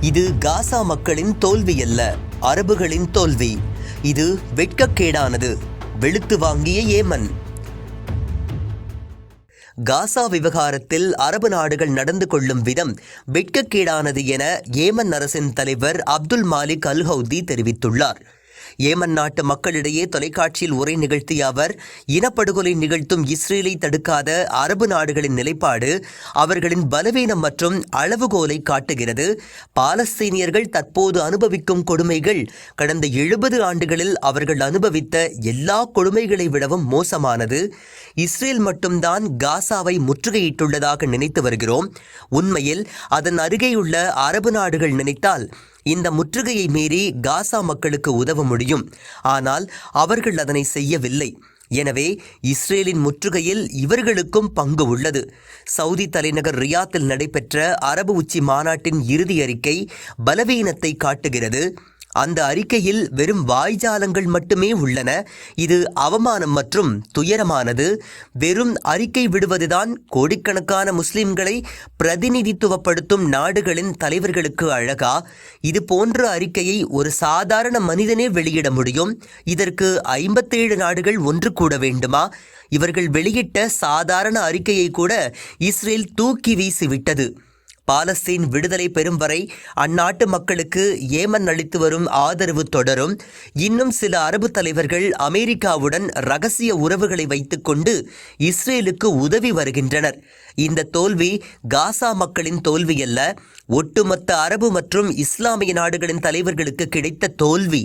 இது காசா மக்களின் தோல்வி அல்ல அரபுகளின் தோல்வி. இது வெட்கக்கேடானது வெளுத்து வாங்கிய ஏமன். காசா விவகாரத்தில் அரபு நாடுகள் நடந்து கொள்ளும் விதம் வெட்கக்கேடானது என ஏமன் அரசின் தலைவர் அப்துல் மாலிக் அல்ஹவுதி தெரிவித்துள்ளார். ஏமன் நாட்டு மக்களிடையே தொலைக்காட்சியில் உரை நிகழ்த்திய அவர் இனப்படுகொலை நிகழ்த்தும் இஸ்ரேலை தடுக்காத அரபு நாடுகளின் நிலைப்பாடு அவர்களின் பலவீனம் மற்றும் அளவுகோலை காட்டுகிறது. பாலஸ்தீனியர்கள் தற்போது அனுபவிக்கும் கொடுமைகள் கடந்த எழுபது ஆண்டுகளில் அவர்கள் அனுபவித்த எல்லா கொடுமைகளை விடவும் மோசமானது. இஸ்ரேல் மட்டும்தான் காசாவை முற்றுகையிட்டுள்ளதாக நினைத்து வருகிறோம். உண்மையில் அதன் அருகேயுள்ள அரபு நாடுகள் நினைத்தால் இந்த முற்றுகையை மீறி காசா மக்களுக்கு உதவ முடியும். ஆனால் அவர்கள் அதனை செய்யவில்லை. எனவே இஸ்ரேலின் முற்றுகையில் இவர்களுக்கும் பங்கு உள்ளது. சவுதி தலைநகர் ரியாத்தில் நடைபெற்ற அரபு உச்சி மாநாட்டின் இறுதி அறிக்கை பலவீனத்தை காட்டுகிறது. அந்த அறிக்கையில் வெறும் வாய்ஜாலங்கள் மட்டுமே உள்ளன. இது அவமானம் மற்றும் துயரமானது. வெறும் அறிக்கை விடுவதுதான் கோடிக்கணக்கான முஸ்லிம்களை பிரதிநிதித்துவப்படுத்தும் நாடுகளின் தலைவர்களுக்கு அழகா. இது போன்ற அறிக்கையை ஒரு சாதாரண மனிதனே வெளியிட முடியும். இதற்கு ஐம்பத்தேழு நாடுகள் ஒன்று கூட வேண்டுமா? இவர்கள் வெளியிட்ட சாதாரண அறிக்கையை கூட இஸ்ரேல் தூக்கி வீசிவிட்டது. பாலஸ்தீன் விடுதலை பெறும் வரை அந்நாட்டு மக்களுக்கு ஏமன் அளித்து வரும் ஆதரவு தொடரும். இன்னும் சில அரபு தலைவர்கள் அமெரிக்காவுடன் ரகசிய உறவுகளை வைத்துக்கொண்டு இஸ்ரேலுக்கு உதவி வருகின்றனர். இந்த தோல்வி காசா மக்களின் தோல்வியல்ல ஒட்டுமொத்த அரபு மற்றும் இஸ்லாமிய நாடுகளின் தலைவர்களுக்கு கிடைத்த தோல்வி.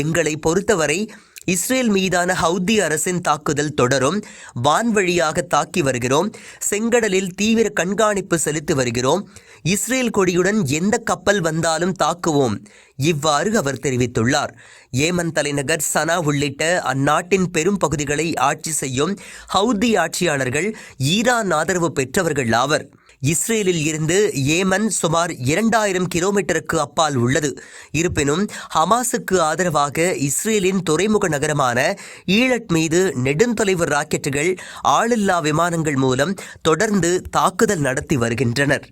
எங்களை பொறுத்தவரை இஸ்ரேல் மீதான ஹவுதி அரசின் தாக்குதல் தொடரும். வான்வழியாக தாக்கி வருகிறோம். செங்கடலில் தீவிர கண்காணிப்பு செலுத்தி வருகிறோம். இஸ்ரேல் கொடியுடன் எந்த கப்பல் வந்தாலும் தாக்குவோம் இவ்வாறு அவர் தெரிவித்துள்ளார். ஏமன் தலைநகர் சனா உள்ளிட்ட அந்நாட்டின் பெரும் பகுதிகளை ஆட்சி செய்யும் ஹவுதி ஆட்சியாளர்கள் ஈரான் ஆதரவு பெற்றவர்கள் ஆவர். இஸ்ரேலில் இருந்து ஏமன் சுமார் இரண்டாயிரம் கிலோமீட்டருக்கு அப்பால் உள்ளது. இருப்பினும் ஹமாஸுக்கு ஆதரவாக இஸ்ரேலின் துறைமுக நகரமான ஈழட் மீது நெடுந்தொலைவு ராக்கெட்டுகள் ஆளில்லா விமானங்கள் மூலம் தொடர்ந்து தாக்குதல் நடத்தி வருகின்றனர்.